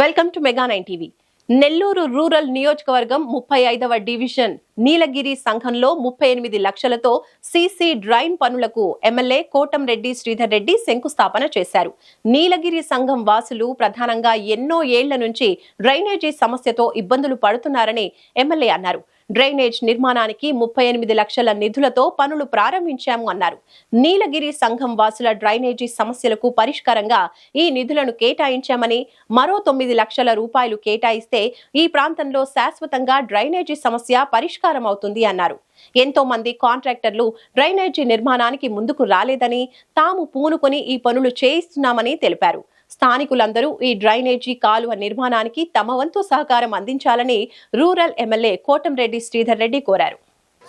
Welcome to mega nine TV. Nellore rural నియోజకవర్గం ముప్పై ఐదవ డివిజన్ నీలగిరి సంఘంలో ముప్పై ఎనిమిది లక్షలతో సీసీ డ్రైన్ పనులకు ఎమ్మెల్యే కోటంరెడ్డి శ్రీధర్ రెడ్డి శంకుస్థాపన చేశారు. నీలగిరి సంఘం వాసులు ప్రధానంగా ఎన్నో ఏళ్ళ నుంచి డ్రైనేజీ సమస్యతో ఇబ్బందులు పడుతున్నారని ఎమ్మెల్యే అన్నారు. డ్రైనేజ్ నిర్మాణానికి ముప్పై ఎనిమిది లక్షల నిధులతో పనులు ప్రారంభించాము అన్నారు. నీలగిరి సంఘం వాసుల డ్రైనేజీ సమస్యలకు పరిష్కారంగా ఈ నిధులను కేటాయించామని మరో తొమ్మిది లక్షల రూపాయలు కేటాయిస్తే ఈ ప్రాంతంలో శాశ్వతంగా డ్రైనేజీ సమస్య పరిష్కారం అవుతుంది అన్నారు. ఎంతో మంది కాంట్రాక్టర్లు డ్రైనేజీ నిర్మాణానికి ముందుకు రాలేదని తాము పూనుకొని ఈ పనులు చేయిస్తున్నామని తెలిపారు. స్థానికులందరూ ఈ డ్రైనేజీ కాలువ నిర్మాణానికి తమ వంతు సహకారం అందించాలని రూరల్ ఎమ్మెల్యే కోటంరెడ్డి శ్రీధర్ రెడ్డి కోరారు.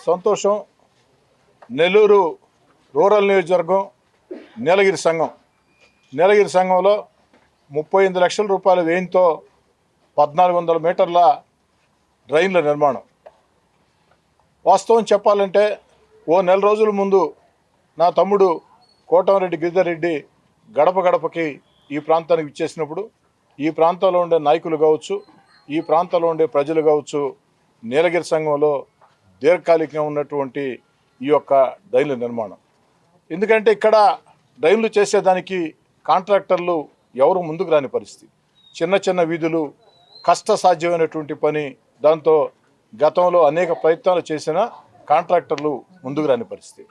సంతోషం. నెల్లూరు రూరల్ నియోజకవర్గం నీలగిరి సంఘం. నీలగిరి సంఘంలో ముప్పై ఎనిమిది లక్షల రూపాయల వ్యయంతో పద్నాలుగు వందల మీటర్ల డ్రైన్ల నిర్మాణం. వాస్తవం చెప్పాలంటే ఓ నెల రోజుల ముందు నా తమ్ముడు కోటంరెడ్డి గిరిధర్ రెడ్డి గడప గడపకి ఈ ప్రాంతానికి ఇచ్చేసినప్పుడు ఈ ప్రాంతంలో ఉండే నాయకులు కావచ్చు ఈ ప్రాంతంలో ఉండే ప్రజలు కావచ్చు నీలగిరి సంఘంలో దీర్ఘకాలికంగా ఉన్నటువంటి ఈ యొక్క డ్రైన్ల నిర్మాణం. ఎందుకంటే ఇక్కడ డ్రైన్లు చేసేదానికి కాంట్రాక్టర్లు ఎవరు ముందుకు రాని పరిస్థితి. చిన్న చిన్న వీధులు కష్టసాధ్యమైనటువంటి పని దాంతో గతంలో అనేక ప్రయత్నాలు చేసిన కాంట్రాక్టర్లు ముందుకు రాని పరిస్థితి.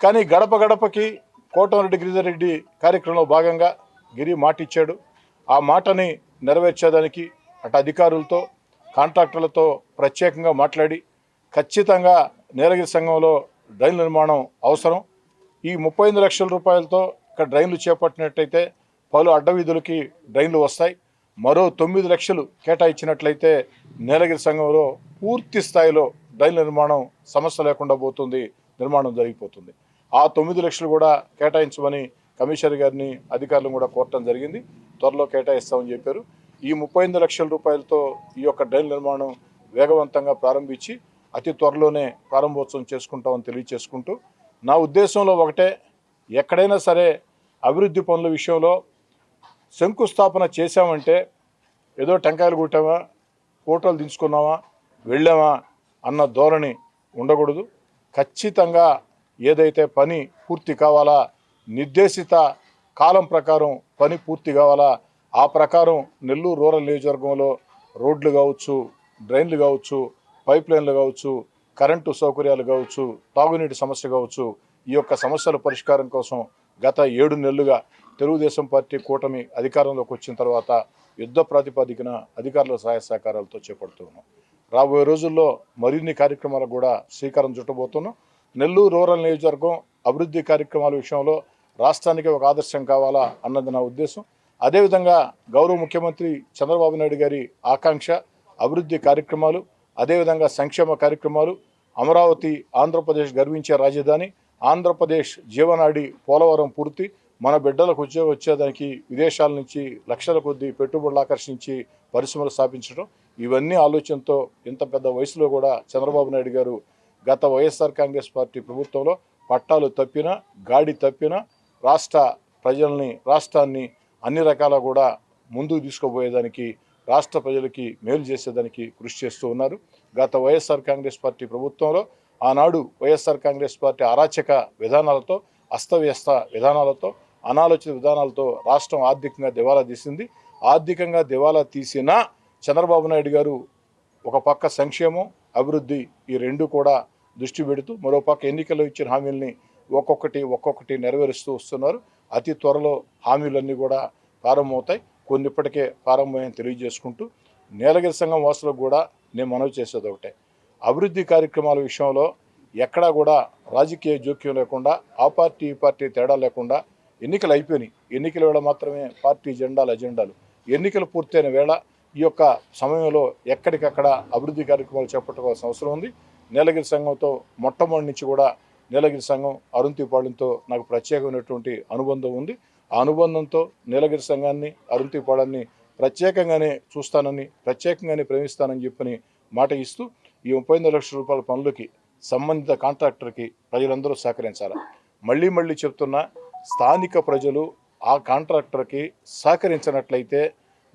కానీ గడప గడపకి కోటమరెడ్డి గిరిజారెడ్డి కార్యక్రమంలో భాగంగా గిరి మాట ఇచ్చాడు ఆ మాటని నెరవేర్చేదానికి అటు అధికారులతో కాంట్రాక్టర్లతో ప్రత్యేకంగా మాట్లాడి ఖచ్చితంగా నీలగిరి సంఘంలో డ్రైన్ నిర్మాణం అవసరం. ఈ ముప్పై ఐదు లక్షల రూపాయలతో ఇక్కడ డ్రైన్లు చేపట్టినట్టయితే పలు అడ్డవీధులకి డ్రైన్లు వస్తాయి. మరో తొమ్మిది లక్షలు కేటాయించినట్లయితే నీలగిరి సంఘంలో పూర్తి స్థాయిలో డ్రైన్ నిర్మాణం సమస్య లేకుండా పోతుంది నిర్మాణం జరిగిపోతుంది. ఆ తొమ్మిది లక్షలు కూడా కేటాయించమని కమిషనర్ గారిని అధికారులను కూడా కోరటం జరిగింది. త్వరలో కేటాయిస్తామని చెప్పారు. ఈ ముప్పై ఎనిమిది లక్షల రూపాయలతో ఈ యొక్క డ్రైన్ నిర్మాణం వేగవంతంగా ప్రారంభించి అతి త్వరలోనే ప్రారంభోత్సవం చేసుకుంటామని తెలియచేసుకుంటూ నా ఉద్దేశంలో ఒకటే ఎక్కడైనా సరే అభివృద్ధి పనుల విషయంలో శంకుస్థాపన చేశామంటే ఏదో టెంకాయలు కొట్టామా ఫోటోలు దించుకున్నామా వెళ్ళామా అన్న ధోరణి ఉండకూడదు. ఖచ్చితంగా ఏదైతే పని పూర్తి కావాలా నిర్దేశిత కాలం ప్రకారం పని పూర్తి కావాలా? ఆ ప్రకారం నెల్లూరు రూరల్ నియోజకవర్గంలో రోడ్లు కావచ్చు డ్రైన్లు కావచ్చు పైప్ లైన్లు కావచ్చు కరెంటు సౌకర్యాలు కావచ్చు తాగునీటి సమస్య కావచ్చు ఈ యొక్క సమస్యల పరిష్కారం కోసం గత ఏడు నెలలుగా తెలుగుదేశం పార్టీ కూటమి అధికారంలోకి వచ్చిన తర్వాత యుద్ధ ప్రాతిపదికన అధికారుల సహాయ సహకారాలతో చేపడుతున్నాం రాబోయే రోజుల్లో మరిన్ని కార్యక్రమాలకు కూడా శ్రీకారం చుట్టబోతున్నాం. నెల్లూరు రూరల్ నియోజకవర్గం అభివృద్ధి కార్యక్రమాల విషయంలో రాష్ట్రానికి ఒక ఆదర్శం కావాలా అన్నది నా ఉద్దేశం. అదేవిధంగా గౌరవ ముఖ్యమంత్రి చంద్రబాబు నాయుడు గారి ఆకాంక్ష అభివృద్ధి కార్యక్రమాలు అదేవిధంగా సంక్షేమ కార్యక్రమాలు అమరావతి ఆంధ్రప్రదేశ్ గర్వించే రాజధాని ఆంధ్రప్రదేశ్ జీవనాడి పోలవరం పూర్తి మన బిడ్డలకు ఉద్యోగం వచ్చేదానికి విదేశాల నుంచి లక్షల కొద్దీ పెట్టుబడులు ఆకర్షించి పరిశ్రమలు స్థాపించడం ఇవన్నీ ఆలోచనతో ఇంత పెద్ద వయసులో కూడా చంద్రబాబు నాయుడు గారు గత వైఎస్ఆర్ కాంగ్రెస్ పార్టీ ప్రభుత్వంలో పట్టాలు తప్పినా గాడి తప్పినా రాష్ట్ర ప్రజల్ని రాష్ట్రాన్ని అన్ని రకాల కూడా ముందుకు తీసుకుపోయేదానికి రాష్ట్ర ప్రజలకి మేలు చేసేదానికి కృషి చేస్తూ ఉన్నారు. గత వైఎస్ఆర్ కాంగ్రెస్ పార్టీ ప్రభుత్వంలో ఆనాడు వైఎస్ఆర్ కాంగ్రెస్ పార్టీ అరాచక విధానాలతో అస్తవ్యస్త విధానాలతో అనాలోచిత విధానాలతో రాష్ట్రం ఆర్థికంగా దివాలా తీసింది. ఆర్థికంగా దివాలా తీసిన చంద్రబాబు నాయుడు గారు ఒక పక్క సంక్షేమం అభివృద్ధి ఈ రెండు కూడా దృష్టి పెడుతూ మరో పక్క ఎన్నికల్లో ఇచ్చిన హామీల్ని ఒక్కొక్కటి ఒక్కొక్కటి నెరవేరుస్తూ వస్తున్నారు. అతి త్వరలో హామీలన్నీ కూడా ప్రారంభమవుతాయి. కొన్ని ఇప్పటికే ప్రారంభమని తెలియజేసుకుంటూ నీలగిరి సంఘం వాసులకు కూడా నేను మనవి చేసేది ఒకటే. అభివృద్ధి కార్యక్రమాల విషయంలో ఎక్కడా కూడా రాజకీయ జోక్యం లేకుండా ఆ పార్టీ ఈ పార్టీ తేడా లేకుండా ఎన్నికలు అయిపోయినాయి. ఎన్నికల వేళ మాత్రమే పార్టీ జెండాలు అజెండాలు. ఎన్నికలు పూర్తయిన వేళ ఈ యొక్క సమయంలో ఎక్కడికక్కడ అభివృద్ధి కార్యక్రమాలు చేపట్టుకోవాల్సిన అవసరం ఉంది. నీలగిరి సంఘంతో మొట్టమొదటి నుంచి కూడా నీలగిరి సంఘం అరుంతిపాళెంతో నాకు ప్రత్యేకమైనటువంటి అనుబంధం ఉంది. ఆ అనుబంధంతో నీలగిరి సంఘాన్ని అరుంతిపాళాన్ని ప్రత్యేకంగానే చూస్తానని ప్రత్యేకంగానే ప్రేమిస్తానని చెప్పని మాట ఇస్తూ ఈ ముప్పై లక్షల రూపాయల పనులకి సంబంధిత కాంట్రాక్టర్కి ప్రజలందరూ సహకరించాలి? మళ్ళీ మళ్ళీ చెప్తున్నా స్థానిక ప్రజలు ఆ కాంట్రాక్టర్కి సహకరించినట్లయితే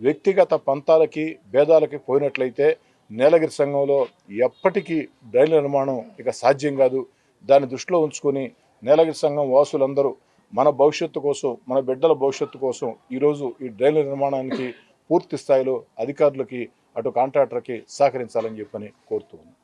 వ్యక్తిగత పంతాలకి భేదాలకి పోయినట్లయితే నీలగిరి సంఘంలో ఎప్పటికీ డ్రైన్ల నిర్మాణం ఇక సాధ్యం కాదు. దాన్ని దృష్టిలో ఉంచుకొని నీలగిరి సంఘం వాసులందరూ మన భవిష్యత్తు కోసం మన బిడ్డల భవిష్యత్తు కోసం ఈరోజు ఈ డ్రైన్ల నిర్మాణానికి పూర్తి స్థాయిలో అధికారులకి అటు కాంట్రాక్టర్కి సహకరించాలని చెప్పని కోరుతూ